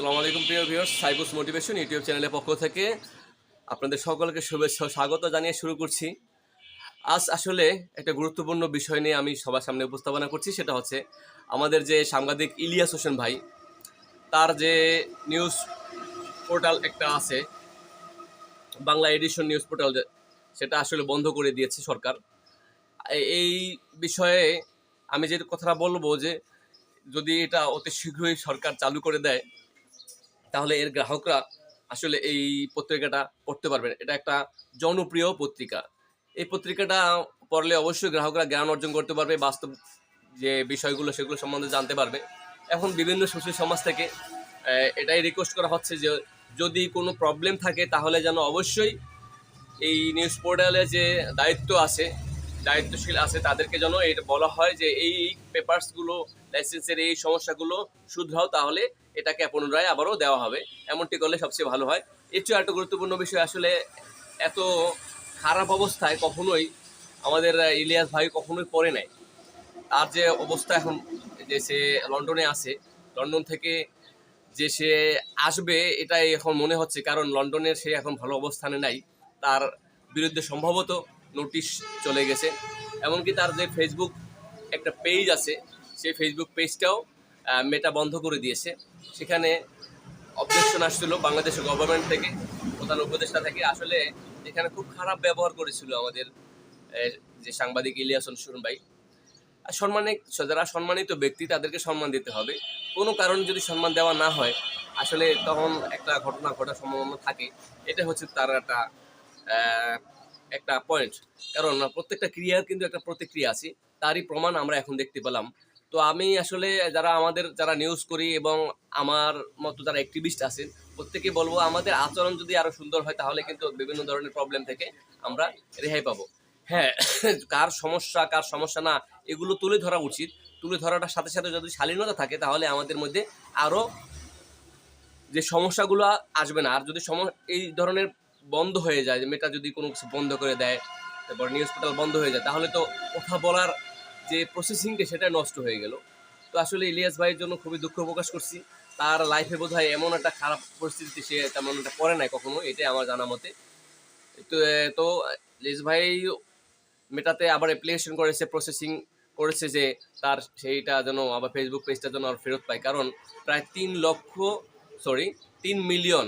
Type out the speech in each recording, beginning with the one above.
আসসালামু আলাইকুম, প্রিয় ভিউয়ার্স সাইবুস মোটিভেশন ইউটিউব চ্যানেলের পক্ষ থেকে আপনাদের সকলকে শুভেচ্ছা স্বাগত জানিয়ে শুরু করছি। আজ আসলে একটা গুরুত্বপূর্ণ বিষয় নিয়ে আমি সবার সামনে উপস্থাপনা করছি, সেটা হচ্ছে আমাদের যে সাংবাদিক ইলিয়াস হোসেন ভাই, তার যে নিউজ পোর্টাল একটা আছে, বাংলা এডিশন নিউজ পোর্টাল সেটা আসলে বন্ধ করে দিয়েছে সরকার। এই বিষয়ে আমি যে কথাটা বলব যে, যদি এটা অতি শীঘ্রই সরকার চালু করে দেয় তাহলে এর গ্রাহকরা আসলে এই পত্রিকাটা পড়তে পারবেন। এটা একটা জনপ্রিয় পত্রিকা। এই পত্রিকাটা পড়লে অবশ্যই গ্রাহকরা জ্ঞান অর্জন করতে পারবে, বাস্তব যে বিষয়গুলো সেগুলো সম্বন্ধে জানতে পারবে। এখন বিভিন্ন সুশীল সমাজ থেকে এটাই রিকোয়েস্ট করা হচ্ছে যে যদি কোনো প্রবলেম থাকে তাহলে যেন অবশ্যই এই নিউজ পোর্টালে যে দায়িত্ব আছে দায়িত্বশীল আছে, তাদেরকে যেন এটা বলা হয় যে এই পেপারসগুলো লাইসেন্সের এই সমস্যাগুলো শুধরাও, তাহলে এটাকে পুনরায় আবারও দেওয়া হবে। এমনটি করলে সবচেয়ে ভালো হয়। এর চেয়ে একটা গুরুত্বপূর্ণ বিষয় আসলে এত খারাপ অবস্থায় কখনোই আমাদের ইলিয়াস ভাই কখনোই পড়ে নাই। তার যে অবস্থা এখন, যে সে লন্ডনে আছে, লন্ডন থেকে যে সে আসবে, এটাই এখন মনে হচ্ছে। কারণ লন্ডনের সে এখন ভালো অবস্থানে নাই। তার বিরুদ্ধে সম্ভবত নোটিশ চলে গেছে। এমনকি তার যে ফেসবুক একটা পেজ আছে, সেই ফেসবুক পেজটাও মেটা বন্ধ করে দিয়েছে। সেখানে অবজেকশন আসছিল বাংলাদেশের গভর্নমেন্ট থেকে, প্রধান উপদেষ্টা থেকে। আসলে এখানে খুব খারাপ ব্যবহার করেছিল আমাদের যে সাংবাদিক ইলিয়াস হোসেন ভাই। আর সম্মানিত যারা সম্মানিত ব্যক্তি, তাদেরকে সম্মান দিতে হবে। কোনো কারণে যদি সম্মান দেওয়া না হয়, আসলে তখন একটা ঘটনা ঘটার সম্ভাবনা থাকে। এটা হচ্ছে তার একটা একটা পয়েন্ট কারণ প্রত্যেকটা ক্রিয়ার কিন্তু একটা প্রতিক্রিয়া আছে, তারই প্রমাণ আমরা এখন দেখতে পেলাম। তো আমি আসলে যারা আমাদের, যারা নিউজ করি এবং আমার মতো যারা অ্যাক্টিভিস্ট আছেন, প্রত্যেকে বলব আমাদের আচরণ যদি আরও সুন্দর হয়, তাহলে কিন্তু বিভিন্ন ধরনের প্রবলেম থেকে আমরা রেহাই পাবো। হ্যাঁ কার সমস্যা কার সমস্যা না, এগুলো তুলে ধরা উচিত। তুলে ধরাটার সাথে সাথে যদি শালীনতা থাকে, তাহলে আমাদের মধ্যে আরও যে সমস্যাগুলো আসবে না, আর যদি সম এই ধরনের বন্ধ হয়ে যায়, যে মেটা যদি কোনো কিছু বন্ধ করে দেয়, তারপর নিউজ পোর্টাল বন্ধ হয়ে যায়, তাহলে তো কথা বলার যে প্রসেসিংটা সেটা নষ্ট হয়ে গেল। তো আসলে ইলিয়াস ভাইয়ের জন্য খুবই দুঃখ প্রকাশ করছি। তার লাইফে বোধ হয় এমন একটা খারাপ পরিস্থিতিতে সে তেমন একটা পড়ে নাই কখনো, এটাই আমার জানা মতে। তো তো ইলিয়াস ভাই মেটাতে আবার অ্যাপ্লিকেশন করেছে প্রসেসিং করেছে যে তার সেইটা যেন আবার ফেসবুক পেজটা যেন আর ফেরত পায়। কারণ প্রায় তিন লক্ষ সরি তিন মিলিয়ন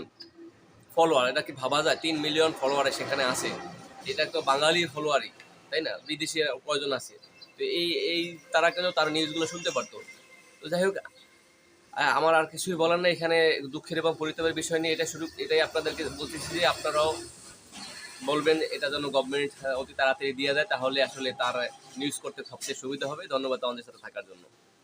ফলোয়ার এটা কি ভাবা যায়? তিন মিলিয়ন ফলোয়ার সেখানে আছে। এটা তো বাঙালির ফলোয়ারই তাই না? বিদেশি কয়জন আছে? তো এই এই তারা কেন তার নিউজগুলো শুনতে পারতো? তো যাই হোক আমার আর কিছুই বলার নেই এখানে। দুঃখের এবং পরিতাপের বিষয় নিয়ে এটা শুরু, এটাই আপনাদেরকে বলতেছি যে আপনারাও বলবেন, এটা যেন গভর্নমেন্ট অতি তাড়াতাড়ি দিয়ে দেয়, তাহলে আসলে তার নিউজ করতে সবচেয়ে সুবিধা হবে। ধন্যবাদ আমাদের সাথে থাকার জন্য।